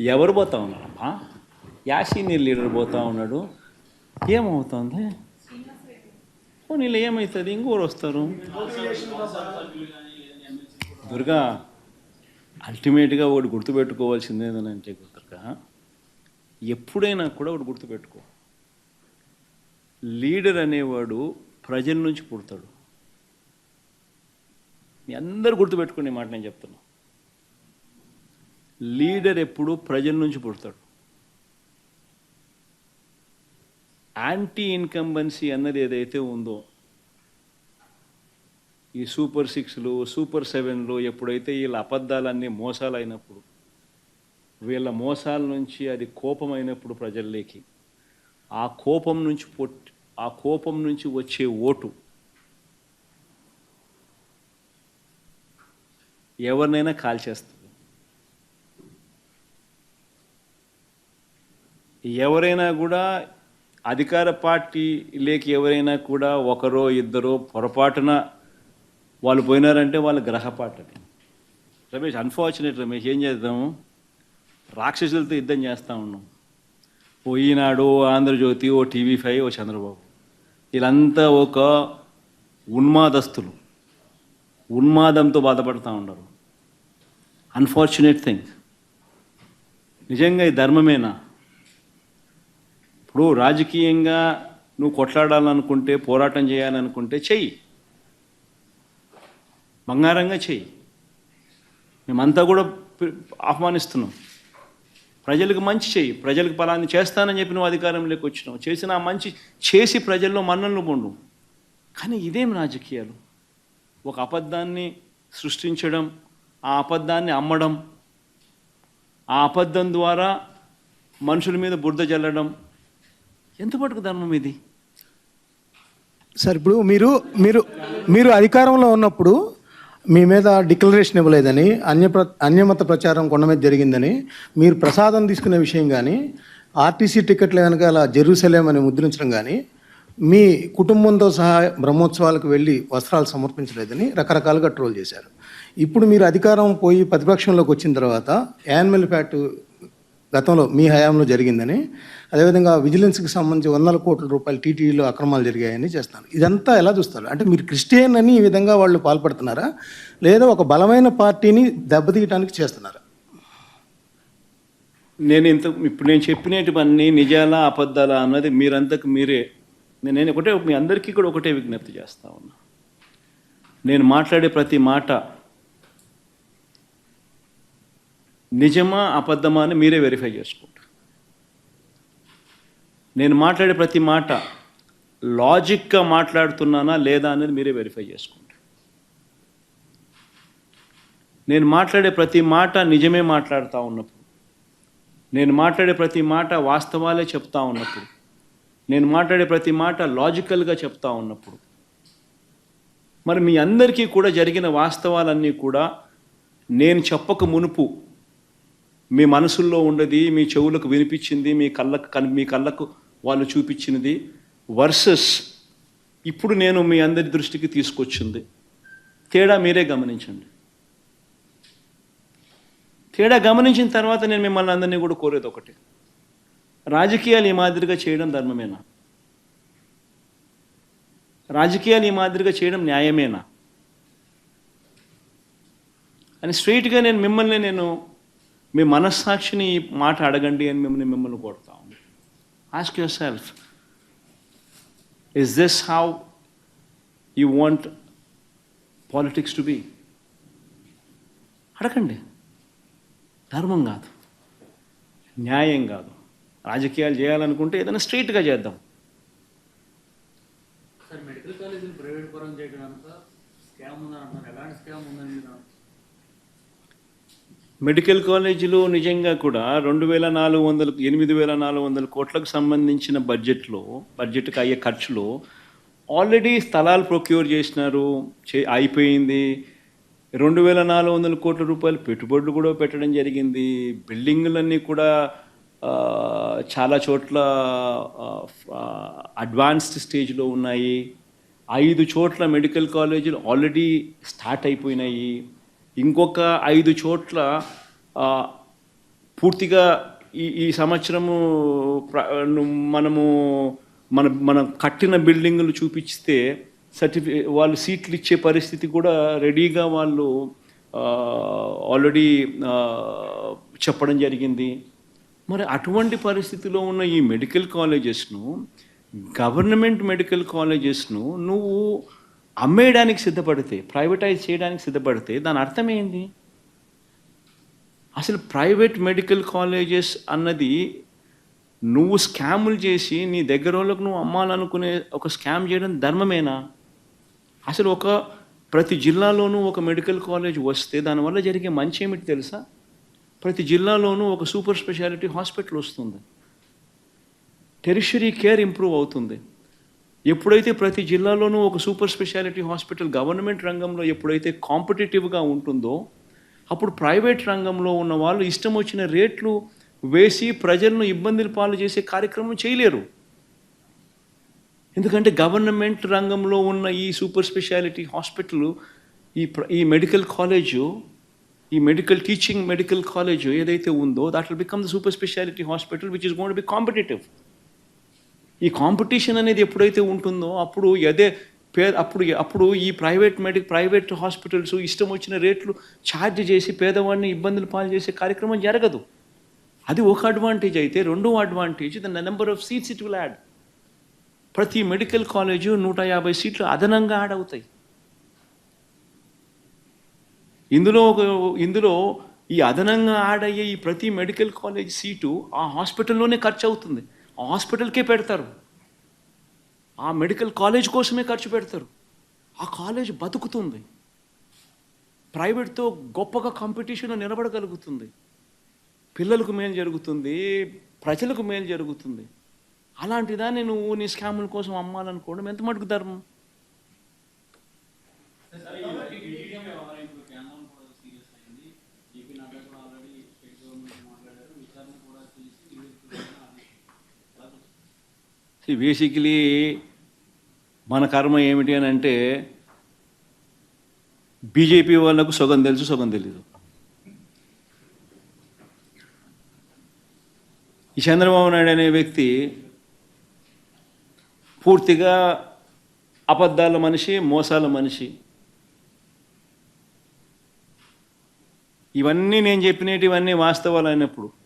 ఎవరు పోతా ఉన్నారమ్మా యా సీనియర్ లీడర్ పోతా ఉన్నాడు. ఏమవుతుంది? నీళ్ళు ఏమవుతుంది ఇంకోరు వస్తారు. దుర్గా అల్టిమేట్గా ఒకటి గుర్తుపెట్టుకోవాల్సింది ఏంటంటే దుర్గా ఎప్పుడైనా కూడా ఒకటి గుర్తుపెట్టుకో. లీడర్ అనేవాడు ప్రజల నుంచి పుడతాడు. మీ అందరు గుర్తుపెట్టుకునే మాట నేను చెప్తున్నా. లీడర్ ఎప్పుడు ప్రజల నుంచి పుడతాడు. యాంటీ ఇన్కంబెన్సీ అన్నది ఏదైతే ఉందో ఈ సూపర్ సిక్స్లు సూపర్ సెవెన్లు ఎప్పుడైతే వీళ్ళ అబద్ధాలన్నీ మోసాలు అయినప్పుడు వీళ్ళ మోసాల నుంచి అది కోపం అయినప్పుడు ప్రజల్లోకి ఆ కోపం నుంచి పొట్ ఆ కోపం నుంచి వచ్చే ఓటు ఎవరినైనా కాల్చేస్తుంది ఎవరైనా కూడా అధికార పార్టీ లేక ఎవరైనా కూడా ఒకరో ఇద్దరో పొరపాటున వాళ్ళు పోయినారంటే వాళ్ళ గ్రహపాటని రమేష్ అన్ఫార్చునేట్ రమేష్ ఏం చేద్దాము? రాక్షసులతో యుద్ధం చేస్తూ ఉన్నాం. ఓ ఈనాడు ఓ ఆంధ్రజ్యోతి ఓ టీవీ ఫైవ్ ఓ చంద్రబాబు. వీళ్ళంతా ఒక ఉన్మాదస్తులు. ఉన్మాదంతో బాధపడుతూ ఉండరు. అన్ఫార్చునేట్ థింగ్ నిజంగా ఈ ధర్మమేనా? ఇప్పుడు రాజకీయంగా నువ్వు కొట్లాడాలనుకుంటే పోరాటం చేయాలనుకుంటే చెయ్యి. బంగారంగా చెయ్యి. మేమంతా కూడా ఆహ్వానిస్తున్నాం. ప్రజలకు మంచి చెయ్యి. ప్రజలకు ఫలాన్ని చేస్తానని చెప్పి నువ్వు అధికారంలోకి వచ్చినావు. చేసిన ఆ మంచి చేసి ప్రజల్లో మన్ననలు పొండు కానీ ఇదేం రాజకీయాలు? ఒక అబద్ధాన్ని సృష్టించడం ఆ అబద్ధాన్ని అమ్మడం ఆ అబద్ధం ద్వారా మనుషుల మీద బురద జల్లడం ఎంతపాటుకు ధర్మం ఇది. సార్ ఇప్పుడు మీరు మీరు మీరు అధికారంలో ఉన్నప్పుడు మీ మీద డిక్లరేషన్ ఇవ్వలేదని అన్యప్ర అన్యమత ప్రచారం కొండ మీద జరిగిందని మీరు ప్రసాదం తీసుకునే విషయం కానీ ఆర్టీసీ టికెట్ల వెనకాల జెరూసలేం అని ముద్రించడం కానీ మీ కుటుంబంతో సహా బ్రహ్మోత్సవాలకు వెళ్ళి వస్త్రాలు సమర్పించలేదని రకరకాలుగా ట్రోల్ చేశారు. ఇప్పుడు మీరు అధికారం పోయి ప్రతిపక్షంలోకి వచ్చిన తర్వాత యానిమల్ ఫ్యాట్ గతంలో మీ హయాంలో జరిగిందని అదేవిధంగా విజిలెన్స్కి సంబంధించి వందల కోట్ల రూపాయలు టీటీడీలో అక్రమాలు జరిగాయని చేస్తున్నారు. ఇదంతా ఎలా చూస్తారు? అంటే మీరు క్రిస్టియన్ అని ఈ విధంగా వాళ్ళు పాల్పడుతున్నారా? లేదా ఒక బలమైన పార్టీని దెబ్బతీయడానికి చేస్తున్నారా? నేను ఇంత ఇప్పుడు నేను చెప్పినటువన్నీ నిజాలా అబద్ధాలా అన్నది మీరంతకు మీరే. నేను నేను ఒకటే మీ అందరికీ కూడా ఒకటే విజ్ఞప్తి చేస్తా ఉన్నా. నేను మాట్లాడే ప్రతి మాట నిజమా అబద్ధమా అని మీరే వెరిఫై చేసుకుంటారు నేను మాట్లాడే ప్రతి మాట లాజిక్గా మాట్లాడుతున్నానా లేదా అనేది మీరే వెరిఫై చేసుకుంటారు నేను మాట్లాడే ప్రతి మాట నిజమే మాట్లాడుతూ ఉన్నప్పుడు నేను మాట్లాడే ప్రతి మాట వాస్తవాలే చెప్తా ఉన్నప్పుడు నేను మాట్లాడే ప్రతి మాట లాజికల్గా చెప్తా ఉన్నప్పుడు మరి మీ అందరికీ కూడా జరిగిన వాస్తవాలన్నీ కూడా నేను చెప్పక మునుపు మీ మనసుల్లో ఉండేది మీ చెవులకు వినిపించింది మీ కళ్ళకు కన్ మీ కళ్ళకు వాళ్ళు చూపించినది వర్సెస్ ఇప్పుడు నేను మీ అందరి దృష్టికి తీసుకొచ్చింది. తేడా మీరే గమనించండి. తేడా గమనించిన తర్వాత నేను మిమ్మల్ని అందరినీ కూడా కోరేది ఒకటి. రాజకీయాలు ఈ మాదిరిగా చేయడం ధర్మమేనా? రాజకీయాలు ఈ మాదిరిగా చేయడం న్యాయమేనా? అని స్ట్రైట్గా నేను మిమ్మల్ని నేను మీ మనస్సాక్షిని మాట అడగండి అని మిమ్మల్ని మిమ్మల్ని కోరుతాం. Ask yourself is this how you want politics to be అడగండి. ధర్మం కాదు. న్యాయం కాదు. రాజకీయాలు చేయాలనుకుంటే ఏదైనా స్ట్రీట్గా చేద్దాం. మెడికల్ కాలేజీని ప్రైవేట్ పరం చేయడం అంతా స్కామ్ ఉందని ఎలాంటి స్కామ్ ఉందని మెడికల్ కాలేజీలో నిజంగా కూడా రెండు వేల నాలుగు వందల ఎనిమిది వేల నాలుగు వందల కోట్లకు సంబంధించిన బడ్జెట్లో బడ్జెట్కి అయ్యే ఖర్చులో ఆల్రెడీ స్థలాలు ప్రొక్యూర్ చేసినారు చే అయిపోయింది. రెండు వేల నాలుగు వందల కోట్ల రూపాయలు పెట్టుబడులు కూడా పెట్టడం జరిగింది. బిల్డింగులన్నీ కూడా చాలా చోట్ల అడ్వాన్స్డ్ స్టేజ్లో ఉన్నాయి. ఐదు చోట్ల మెడికల్ కాలేజీలు ఆల్రెడీ స్టార్ట్ అయిపోయినాయి. ఇంకొక ఐదు చోట్ల పూర్తిగా ఈ ఈ సంవత్సరము మనము మన మనం కట్టిన బిల్డింగులు చూపిస్తే సర్టిఫి వాళ్ళు సీట్లు ఇచ్చే పరిస్థితి కూడా రెడీగా వాళ్ళు ఆల్రెడీ చెప్పడం జరిగింది. మరి అటువంటి పరిస్థితిలో ఉన్న ఈ మెడికల్ కాలేజెస్ను గవర్నమెంట్ మెడికల్ కాలేజెస్ను నువ్వు అమ్మేయడానికి సిద్ధపడితే ప్రైవేటైజ్ చేయడానికి సిద్ధపడితే దాని అర్థం ఏంటి అసలు ప్రైవేట్ మెడికల్ కాలేజెస్ అన్నది నువ్వు స్కాములు చేసి నీ దగ్గర వాళ్ళకు నువ్వు అమ్మాలనుకునే ఒక స్కామ్ చేయడం ధర్మమేనా? అసలు ఒక ప్రతి జిల్లాలోనూ ఒక మెడికల్ కాలేజ్ వస్తే దానివల్ల జరిగే మంచి ఏమిటి తెలుసా? ప్రతి జిల్లాలోనూ ఒక సూపర్ స్పెషాలిటీ హాస్పిటల్ వస్తుంది. టెరిషరీ కేర్ ఇంప్రూవ్ అవుతుంది. ఎప్పుడైతే ప్రతి జిల్లాలోనూ ఒక సూపర్ స్పెషాలిటీ హాస్పిటల్ గవర్నమెంట్ రంగంలో ఎప్పుడైతే కాంపిటేటివ్గా ఉంటుందో అప్పుడు ప్రైవేట్ రంగంలో ఉన్న వాళ్ళు ఇష్టం వచ్చిన రేట్లు వేసి ప్రజలను ఇబ్బందులు పాలు చేసే కార్యక్రమం చేయలేరు. ఎందుకంటే గవర్నమెంట్ రంగంలో ఉన్న ఈ సూపర్ స్పెషాలిటీ హాస్పిటల్ ఈ ఈ మెడికల్ కాలేజు ఈ మెడికల్ టీచింగ్ మెడికల్ కాలేజ్ ఏదైతే ఉందో that will become the super speciality hospital which is gonna be competitive ఈ కాంపిటీషన్ అనేది ఎప్పుడైతే ఉంటుందో అప్పుడు అదే పేద అప్పుడు అప్పుడు ఈ ప్రైవేట్ మెడిక్ ప్రైవేట్ హాస్పిటల్స్ ఇష్టం వచ్చిన రేట్లు ఛార్జ్ చేసి పేదవాడిని ఇబ్బందులు పాలు చేసే కార్యక్రమం జరగదు. అది ఒక అడ్వాంటేజ్ అయితే రెండో advantage the number of seats it will add ప్రతి మెడికల్ కాలేజు నూట యాభై సీట్లు అదనంగా యాడ్ అవుతాయి. ఇందులో ఒక ఇందులో ఈ అదనంగా యాడ్ అయ్యే ఈ ప్రతి మెడికల్ కాలేజ్ సీటు ఆ హాస్పిటల్లోనే ఖర్చు అవుతుంది. హాస్పిటల్కే పెడతారు. ఆ మెడికల్ కాలేజ్ కోసమే ఖర్చు పెడతారు. ఆ కాలేజ్ బతుకుతుంది. ప్రైవేట్తో గొప్పగా కాంపిటీషన్లో నిలబడగలుగుతుంది. పిల్లలకు మేలు జరుగుతుంది ప్రజలకు మేలు జరుగుతుంది. అలాంటి దాన్ని నువ్వు నీ స్కాముల కోసం అమ్మాలనుకోవడం ఎంత మటుకు ధర్మం? బేసికలీ మన కర్మ ఏమిటి అని అంటే బీజేపీ వాళ్ళకు సగం తెలుసు సగం తెలీదు. ఈ చంద్రబాబు నాయుడు అనే వ్యక్తి పూర్తిగా అబద్ధాల మనిషి మోసాల మనిషి. ఇవన్నీ నేను చెప్పినటివన్నీ వాస్తవాలు అయినప్పుడు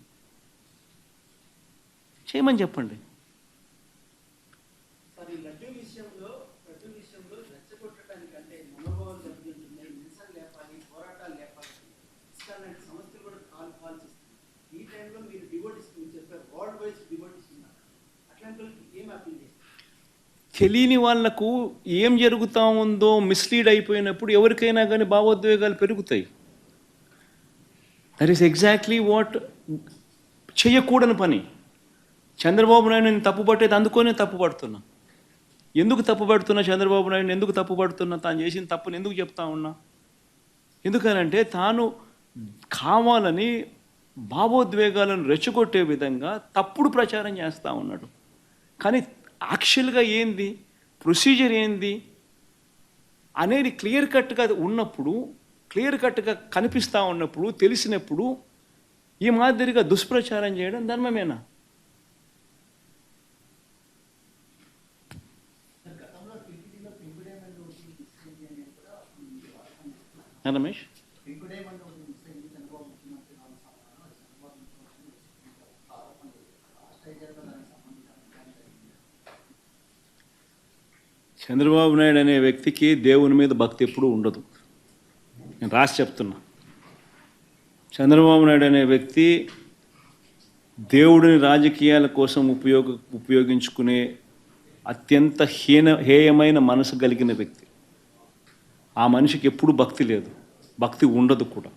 చేయమని చెప్పండి. తెలియని వాళ్ళకు ఏం జరుగుతా ఉందో మిస్లీడ్ అయిపోయినప్పుడు ఎవరికైనా కానీ భావోద్వేగాలు పెరుగుతాయి. దట్ ఈస్ ఎగ్జాక్ట్లీ వాట్ చెయ్యకూడని పని. చంద్రబాబు నాయుడు నేను తప్పు పట్టేది అందుకోనే తప్పు పడుతున్నా ఎందుకు తప్పు పడుతున్నా చంద్రబాబు నాయుడు ఎందుకు తప్పు పడుతున్నా తాను చేసిన తప్పుని ఎందుకు చెప్తా ఉన్నా? ఎందుకనంటే తాను కావాలని భావోద్వేగాలను రెచ్చగొట్టే విధంగా తప్పుడు ప్రచారం చేస్తూ ఉన్నాడు. కానీ యాక్చువల్గా ఏంది? ప్రొసీజర్ ఏంది? అనేది క్లియర్ కట్గా ఉన్నప్పుడు క్లియర్ కట్గా కనిపిస్తూ ఉన్నప్పుడు తెలిసినప్పుడు ఈ మాదిరిగా దుష్ప్రచారం చేయడం ధర్మమేనా గతంలో టీటీడీలో పెంపుడేమెంట్ ఓటింగ్ తీసుకెళ్ళి అనేది కూడా ఉంది. ఏ రమేష్. చంద్రబాబు నాయుడు అనే వ్యక్తికి దేవుని మీద భక్తి ఎప్పుడూ ఉండదు. నేను రాసి చెప్తున్నా. చంద్రబాబు నాయుడు అనే వ్యక్తి దేవుడిని రాజకీయాల కోసం ఉపయోగ ఉపయోగించుకునే అత్యంత హీన హేయమైన మనసు కలిగిన వ్యక్తి. ఆ మనిషికి ఎప్పుడు భక్తి లేదు. భక్తి ఉండదు కూడా.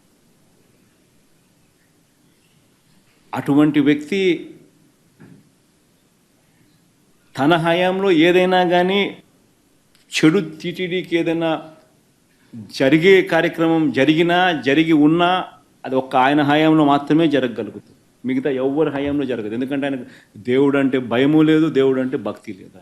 అటువంటి వ్యక్తి తన హయాంలో ఏదైనా కానీ చెడు టీటీడీకి ఏదైనా జరిగే కార్యక్రమం జరిగినా జరిగి ఉన్నా అది ఒక్క ఆయన హయాంలో మాత్రమే జరగగలుగుతుంది. మిగతా ఎవరి హయాంలో జరగదు. ఎందుకంటే ఆయనకు దేవుడు అంటే భయము లేదు దేవుడు అంటే భక్తి లేదు